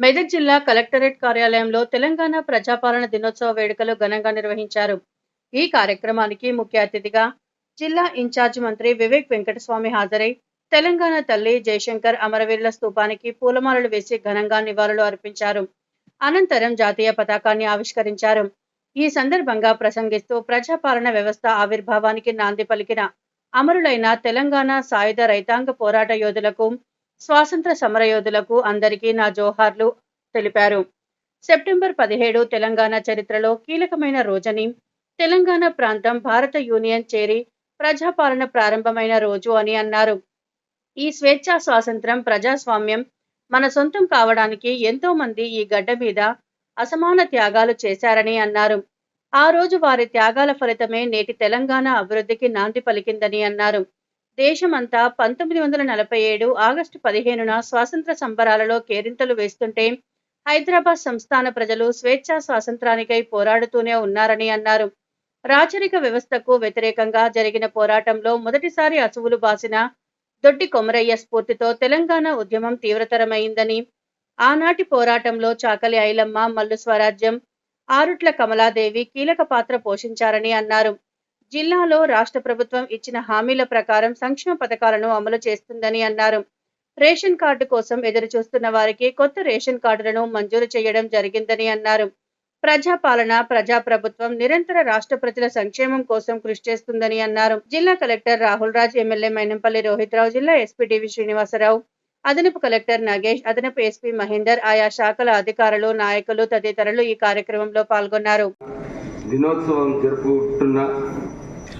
మెదక్ జిల్లా కలెక్టరేట్ కార్యాలయంలో తెలంగాణ ప్రజాపాలన దినోత్సవ వేడుకలు ఘనంగా నిర్వహించారు. ఈ కార్యక్రమానికి ముఖ్య అతిథిగా జిల్లా ఇన్ఛార్జ్ మంత్రి వివేక్ వెంకటస్వామి హాజరై తెలంగాణ తల్లి జయశంకర్ అమరవీరుల స్తూపానికి పూలమాలలు వేసి ఘనంగా నివాళులు అర్పించారు. అనంతరం జాతీయ పతాకాన్ని ఆవిష్కరించారు. ఈ సందర్భంగా ప్రసంగిస్తూ ప్రజాపాలన వ్యవస్థ ఆవిర్భావానికి నాంది పలికిన అమరులైన తెలంగాణ సాయుధ రైతాంగ పోరాట యోధులకు స్వాతంత్ర సమరయోధులకు అందరికీ నా జోహార్లు తెలిపారు. సెప్టెంబర్ పదిహేడు తెలంగాణ చరిత్రలో కీలకమైన రోజని తెలంగాణ ప్రాంతం భారత యూనియన్ చేరి ప్రజాపాలన ప్రారంభమైన రోజు అని అన్నారు. ఈ స్వేచ్ఛా స్వాతంత్రం ప్రజాస్వామ్యం మన సొంతం కావడానికి ఎంతో మంది ఈ గడ్డ మీద అసమాన త్యాగాలు చేశారని అన్నారు. ఆ రోజు వారి త్యాగాల ఫలితమే నేటి తెలంగాణ అభివృద్ధికి నాంది పలికిందని అన్నారు. దేశమంతా పంతొమ్మిది వందల నలభై ఏడు ఆగస్టు పదిహేనున స్వాతంత్ర సంబరాలలో కేరింతలు వేస్తుంటే హైదరాబాద్ సంస్థాన ప్రజలు స్వేచ్ఛా స్వాతంత్రానికై పోరాడుతూనే ఉన్నారని అన్నారు. రాచరిక వ్యవస్థకు వ్యతిరేకంగా జరిగిన పోరాటంలో మొదటిసారి అసువులు బాసిన దొడ్డి కొమరయ్య స్ఫూర్తితో తెలంగాణ ఉద్యమం తీవ్రతరమైందని ఆనాటి పోరాటంలో చాకలి ఐలమ్మ మల్లు స్వరాజ్యం ఆరుట్ల కమలాదేవి కీలక పాత్ర పోషించారని అన్నారు. జిల్లాలో రాష్ట్ర ప్రభుత్వం ఇచ్చిన హామీల ప్రకారం సంక్షేమ పథకాలను అమలు చేస్తుందని అన్నారు. రేషన్ కార్డు కోసం ఎదురు చూస్తున్న వారికి కొత్త రేషన్ కార్డులను మంజూరు చేయడం జరిగిందని అన్నారు. ప్రజాపాలన ప్రజాప్రభుత్వం నిరంతర రాష్ట్ర ప్రజల సంక్షేమం కోసం కృషి చేస్తుందని అన్నారు. జిల్లా కలెక్టర్ రాహుల్ రాజ్ ఎమ్మెల్యే మైనంపల్లి రోహిత్రావు జిల్లా ఎస్పీ డివి శ్రీనివాసరావు అదనపు కలెక్టర్ నాగేష్ అదనపు ఎస్పీ మహేందర్ ఆయా శాఖల అధికారులు నాయకులు తదితరులు ఈ కార్యక్రమంలో పాల్గొన్నారు. దినోత్సవం జరుపుకుంటున్న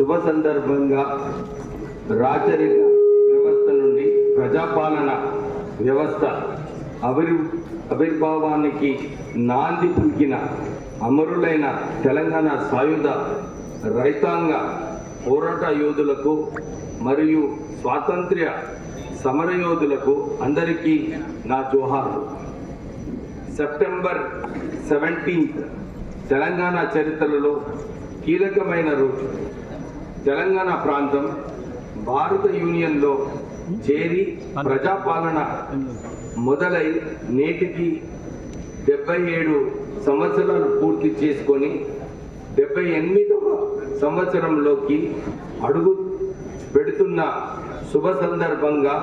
శుభ సందర్భంగా రాచరిక వ్యవస్థ నుండి ప్రజాపాలన వ్యవస్థ అభిరు ఆవిర్భావానికి నాంది పలికిన అమరులైన తెలంగాణ సాయుధ రైతాంగ పోరాట యోధులకు మరియు స్వాతంత్ర్య సమరయోధులకు అందరికీ నా జోహార్లు. సెప్టెంబర్ సెవెంటీన్త్ తెలంగాణ చరిత్రలో కీలకమైన రోజు. తెలంగాణ ప్రాంతం భారత యూనియన్లో చేరి ప్రజాపాలన మొదలై నేటికి డెబ్బై ఏడు సంవత్సరాలు పూర్తి చేసుకొని డెబ్బై ఎనిమిదవ సంవత్సరంలోకి అడుగు పెడుతున్న శుభ సందర్భంగా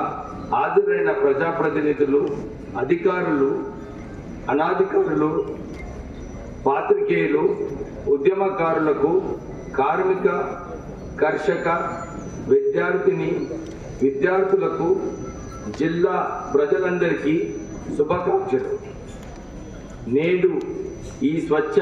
హాజరైన ప్రజాప్రతినిధులు అధికారులు అనాధికారులు పాత్రికేయులు ఉద్యమకారులకు కార్మిక కర్షక విద్యార్థిని విద్యార్థులకు జిల్లా ప్రజలందరికీ శుభాకాంక్షలు. నేడు ఈ స్వచ్ఛ